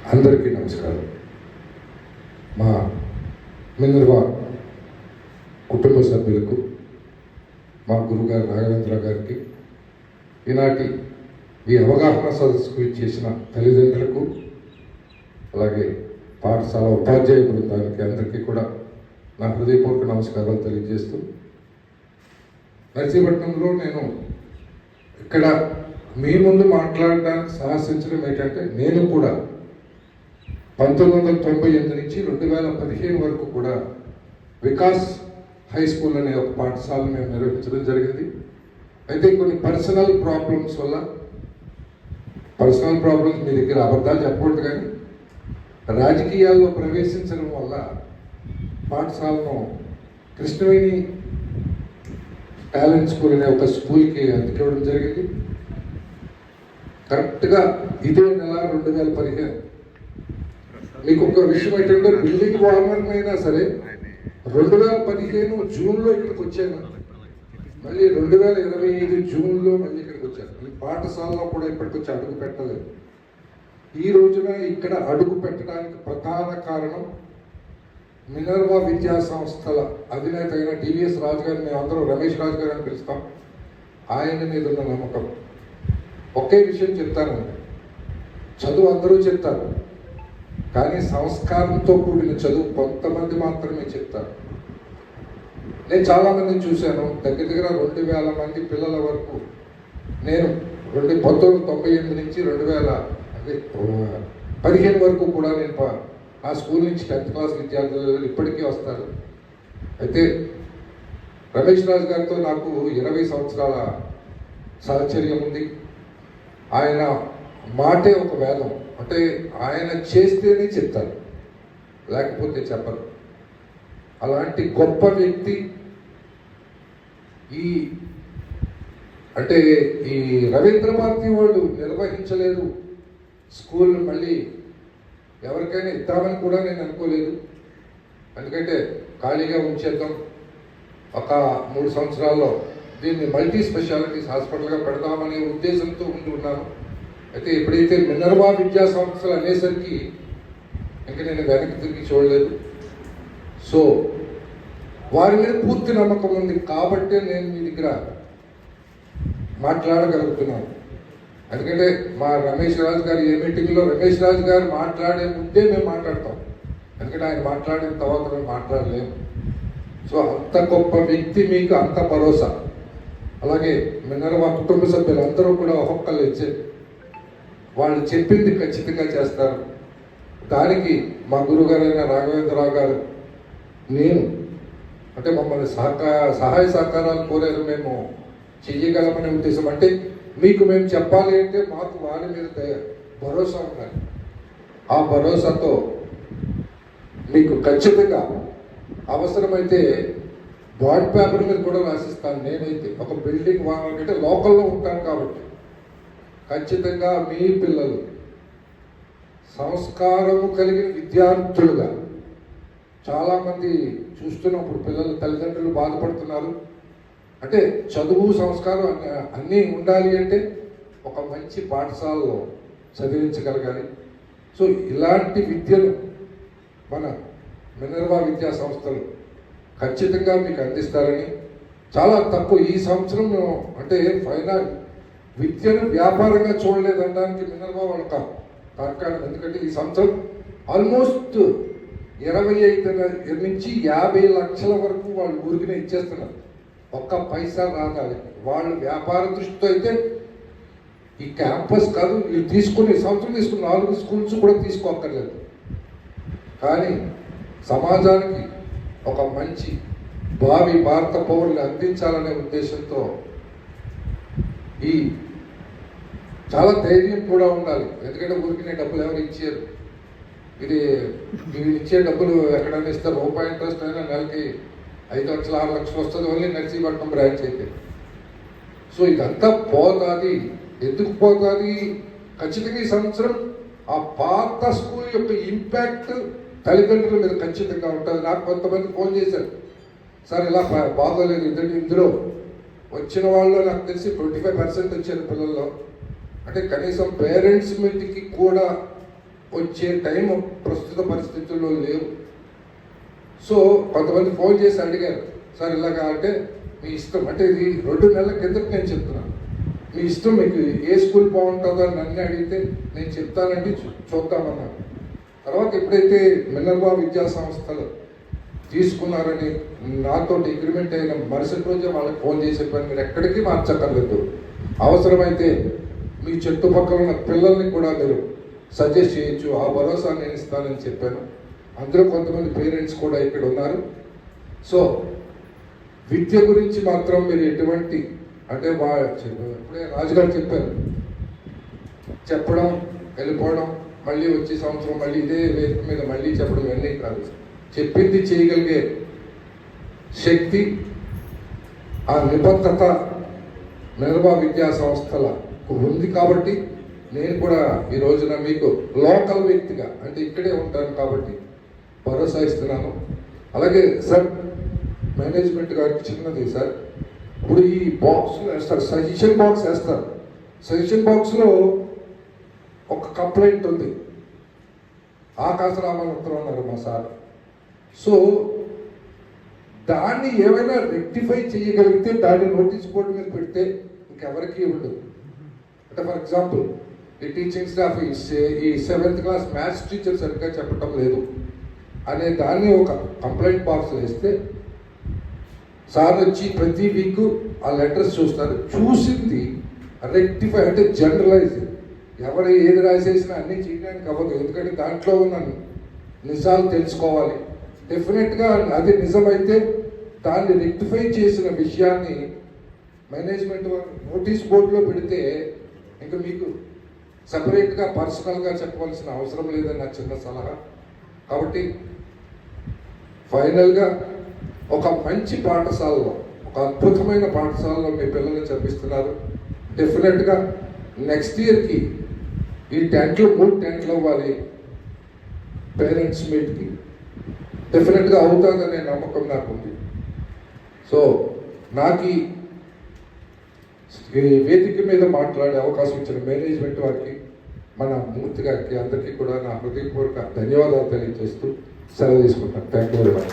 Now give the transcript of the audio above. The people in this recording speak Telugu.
అందరికీ నమస్కారం. మా మినర్వా కుటుంబ సభ్యులకు మా గురుగారు రాఘవేంద్ర గారికి ఈనాటి ఈ అవగాహన సదస్సుకు చేసిన తల్లిదండ్రులకు అలాగే పాఠశాల ఉపాధ్యాయ బృందానికి అందరికీ కూడా నా హృదయపూర్వక నమస్కారాలు తెలియజేస్తూ నర్సీపట్నంలో నేను ఇక్కడ మీ ముందు మాట్లాడడానికి సాహసించడం ఏంటంటే నేను కూడా పంతొమ్మిది వందల తొంభై ఎనిమిది నుంచి రెండు వేల పదిహేను వరకు కూడా వికాస్ హై స్కూల్ అనే ఒక పాఠశాల మేము నిర్వహించడం జరిగింది. అయితే కొన్ని పర్సనల్ ప్రాబ్లమ్స్ వల్ల పర్సనల్ ప్రాబ్లమ్స్ మీ దగ్గర అబద్ధాలు చెప్పకూడదు కానీ రాజకీయాల్లో ప్రవేశించడం వల్ల పాఠశాలను కృష్ణవేణి టాలెంట్ స్కూల్ అనే ఒక స్కూల్కి అందుకోవడం జరిగింది. కరెక్ట్గా ఇదే నెల రెండు వేల పదిహేను మీకు ఒక విషయం ఏంటంటే బిల్డింగ్ ఓనర్ అయినా సరే రెండు వేల పదిహేను జూన్లో ఇక్కడికి వచ్చాను. మళ్ళీ రెండు వేల ఇరవై ఐదు జూన్లో మళ్ళీ ఇక్కడికి వచ్చాను. ఈ పాఠశాలలో కూడా ఇప్పటికి వచ్చి అడుగు పెట్టలేదు. ఈ రోజున ఇక్కడ అడుగు పెట్టడానికి ప్రధాన కారణం మినర్వా విద్యా సంస్థల అధినేత అయిన టీవీఎస్ రాజు గారిని మేము అందరూ రమేష్ రాజు గారు అని పిలుస్తాం. ఆయన మీద ఉన్న నమ్మకం. ఒకే విషయం చెప్తాను. చదువు అందరూ చెప్తారు. కానీ సంస్కారంతో కూడిన చదువు కొంతమంది మాత్రమే చెప్తారు. నేను చాలామంది చూశాను. దగ్గర దగ్గర రెండు వేల మంది పిల్లల వరకు. నేను రెండు పంతొమ్మిది తొంభై ఎనిమిది నుంచి రెండు వేల అదే పదిహేను వరకు కూడా నేను ప- ఆ స్కూల్ నుంచి టెన్త్ క్లాస్ విద్యార్థులు ఇప్పటికీ వస్తారు. అయితే రమేష్ రాజు గారితో నాకు ఇరవై సంవత్సరాల సాహచర్యం ఉంది. ఆయన మాటే ఒక వేదం. అంటే ఆయన చేస్తేనే చెప్తారు. లేకపోతే చెప్పరు. అలాంటి గొప్ప వ్యక్తి ఈ అంటే ఈ రవీంద్ర భారతి వాళ్ళు నిర్వహించలేదు. స్కూల్ మళ్ళీ ఎవరికైనా ఇద్దామని కూడా నేను అనుకోలేదు. ఎందుకంటే ఖాళీగా ఉంచేద్దాం. ఒక మూడు సంవత్సరాల్లో దీన్ని మల్టీ స్పెషాలిటీస్ హాస్పిటల్గా పెడదామనే ఉద్దేశంతో ఉంటున్నాను. ఉన్నాను అయితే ఎప్పుడైతే మినర్వా విద్యా సంస్థలు అనేసరికి ఇంకా నేను వెనక్కి తిరిగి చూడలేదు. సో వారి మీద పూర్తి నమ్మకం ఉంది కాబట్టే నేను మీ దగ్గర మాట్లాడగలుగుతున్నాను. ఎందుకంటే మా రమేష్ రాజు గారు ఏ మీటింగ్లో రమేష్ రాజు గారు మాట్లాడే ముందే మేము మాట్లాడతాం. ఎందుకంటే ఆయన మాట్లాడిన తర్వాత మేము మాట్లాడలేము. సో అంత గొప్ప వ్యక్తి మీకు అంత భరోసా. అలాగే మినర్వా కుటుంబ సభ్యులు అందరూ కూడా ఒక్కొక్కరు ఇచ్చారు వాళ్ళు చెప్పింది ఖచ్చితంగా చేస్తారు. దానికి మా గురుగారైన రాఘవేంద్రరావు గారు నేను అంటే మమ్మల్ని సహకార సహాయ సహకారాలు కోరారు మేము చెయ్యగలమనే ఉద్దేశం. అంటే మీకు మేము చెప్పాలి అంటే మాకు వారి మీద భరోసా ఉండాలి. ఆ భరోసాతో మీకు ఖచ్చితంగా అవసరమైతే బాండ్ పేపర్ మీద కూడా రాసిస్తాను నేనైతే. ఒక బిల్డింగ్ వాడాలంటే లోకల్లో ఉంటాను కాబట్టి. ఖచ్చితంగా మీ పిల్లలు సంస్కారము కలిగిన విద్యార్థులుగా చాలామంది చూస్తున్నప్పుడు పిల్లలు తల్లిదండ్రులు బాధపడుతున్నారు. అంటే చదువు సంస్కారం అన్ని- అన్నీ ఉండాలి అంటే ఒక మంచి పాఠశాలలో చదివించగలగాలి. సో ఇలాంటి విద్యను మన మినర్వా విద్యా సంస్థలు ఖచ్చితంగా మీకు అందిస్తారని చాలా తక్కువ ఈ సంవత్సరం అంటే ఫైనల్ విద్యను వ్యాపారంగా చూడలేదనడానికి మినర్వా వాళ్ళ తర్కాణం ఎందుకంటే ఈ సంవత్సరం ఆల్మోస్ట్ ఇరవై ఐదు నుంచి యాభై లక్షల వరకు వాళ్ళు ఊరికినే ఇచ్చేస్తున్నారు. ఒక్క పైసా రాదాలి వాళ్ళు వ్యాపార దృష్టితో అయితే ఈ క్యాంపస్ కాదు వీళ్ళు తీసుకుని సంవత్సరం తీసుకున్న నాలుగు స్కూల్స్ కూడా తీసుకోక్కర్లేదు. కానీ సమాజానికి ఒక మంచి భావి భారత పౌరులు అందించాలనే ఉద్దేశంతో ఈ చాలా ధైర్యం కూడా ఉండాలి. ఎందుకంటే ఊరికి డబ్బులు ఎవరు ఇచ్చారు. ఇది మీరు ఇచ్చే డబ్బులు ఎక్కడైనా ఇస్తారు రూపాయి ఇంట్రెస్ట్ అయినా నెలకి ఐదు లక్షలు ఆరు లక్షలు వస్తుంది ఓన్లీ నర్సీపట్నం బ్రాంచ్ అయితే. సో ఇదంతా పోతుంది. ఎందుకు పోతుంది? ఖచ్చితంగా ఈ సంవత్సరం ఆ పాత స్కూల్ యొక్క ఇంపాక్ట్ తల్లిదండ్రుల మీద ఖచ్చితంగా ఉంటుంది. నాకు కొంతమంది ఫోన్ చేశారు. సార్ ఇలా బా- బాగోలేదు. ఇందులో వచ్చిన వాళ్ళు నాకు తెలిసి ట్వంటీ ఫైవ్ పర్సెంట్ వచ్చారు పిల్లల్లో. అంటే కనీసం పేరెంట్స్ మీటికి కూడా వచ్చే టైం ప్రస్తుత పరిస్థితుల్లో లేవు. సో కొంతమంది ఫోన్ చేసి అడిగారు సార్ ఇలాగా అంటే మీ ఇష్టం అంటే ఇది రెండు నెలల కిందట నేను చెప్తున్నాను మీ ఇష్టం మీకు ఏ స్కూల్ బాగుంటుందో అని నన్ను అడిగితే నేను చెప్తానండి చూ- చూద్దామన్నాను. తర్వాత ఎప్పుడైతే మినర్వా విద్యా సంస్థలు తీసుకున్నారని నాతో అగ్రిమెంట్ అయిన మరుసటి రోజే వాళ్ళకి ఫోన్ చేసి చెప్పాను. మీరు ఎక్కడికి మార్చక్కర్లేదు. అవసరమైతే మీ చుట్టుపక్కల ఉన్న పిల్లల్ని కూడా మీరు సజెస్ట్ చేయొచ్చు. ఆ భరోసా నేను ఇస్తానని చెప్పాను. అందరూ కొంతమంది పేరెంట్స్ కూడా ఇక్కడ ఉన్నారు. సో విద్య గురించి మాత్రం మీరు ఎటువంటి అంటే వా ఇప్పుడే రాజుగారు చెప్పారు. చెప్పడం వెళ్ళిపోవడం మళ్ళీ వచ్చే సంవత్సరం మళ్ళీ ఇదే వేదిక మీద మళ్ళీ చెప్పడం ఇవన్నీ కాదు. చెప్పింది చేయగలిగే శక్తి ఆ నిబద్ధత నిర్మా విద్యా సంస్థలకు ఉంది కాబట్టి నేను కూడా ఈ రోజున మీకు లోకల్ వ్యక్తిగా అంటే ఇక్కడే ఉంటాను కాబట్టి భరోసా ఇస్తున్నాను. అలాగే సార్ మేనేజ్మెంట్ గారికి చిన్నది సార్. ఇప్పుడు ఈ బాక్స్లో వేస్తారు సజెషన్ బాక్స్ వేస్తారు. సజెషన్ బాక్స్లో ఒక కంప్లైంట్ ఉంది. ఆకాశ ఉత్తరం అన్నారు మా సార్. సో దాన్ని ఏమైనా రెక్టిఫై చేయగలిగితే దాన్ని నోటీస్ బోర్డు మీద పెడితే ఇంకెవరికి ఉండదు. అంటే ఫర్ ఎగ్జాంపుల్ ఈ టీచింగ్ స్టాఫ్ ఈ సెవెంత్ క్లాస్ మ్యాథ్స్ టీచర్ సరిగ్గా చెప్పటం లేదు అనే దాన్ని ఒక కంప్లైంట్ బాక్స్ వేస్తే సార్ వచ్చి ప్రతి వీక్ ఆ లెటర్స్ చూస్తారు. చూసింది రెక్టిఫై అంటే జనరలైజ్ ఎవరు ఏది రాసేసినా అన్నీ చేయడానికి అవ్వదు. ఎందుకంటే దాంట్లో ఉన్న నిజాలు తెలుసుకోవాలి. డెఫినెట్గా అది నిజమైతే దాన్ని రెక్టిఫై చేసిన విషయాన్ని మేనేజ్మెంట్ వారు నోటీస్ బోర్డులో పెడితే ఇంకా మీకు సపరేట్గా పర్సనల్గా చెప్పవలసిన అవసరం లేదని నా చిన్న సలహా. కాబట్టి ఫైనల్గా ఒక మంచి పాఠశాలలో ఒక అద్భుతమైన పాఠశాలలో మీ పిల్లల్ని చదివిస్తున్నారు. డెఫినెట్గా నెక్స్ట్ ఇయర్కి ఈ టెంట్లు మూడు టెంట్లు అవ్వాలి పేరెంట్స్ మీట్కి డెఫినెట్గా అవుతుందనే నమ్మకం నాకు ఉంది సో నాకు ఈ ఈ వేదిక మీద మాట్లాడే అవకాశం ఇచ్చిన మేనేజ్మెంట్ వారికి మన మూర్తి గారికి అందరికీ కూడా నా హృదయపూర్వక ధన్యవాదాలు తెలియజేస్తూ సెలవు తీసుకుంటాను. Thank you very much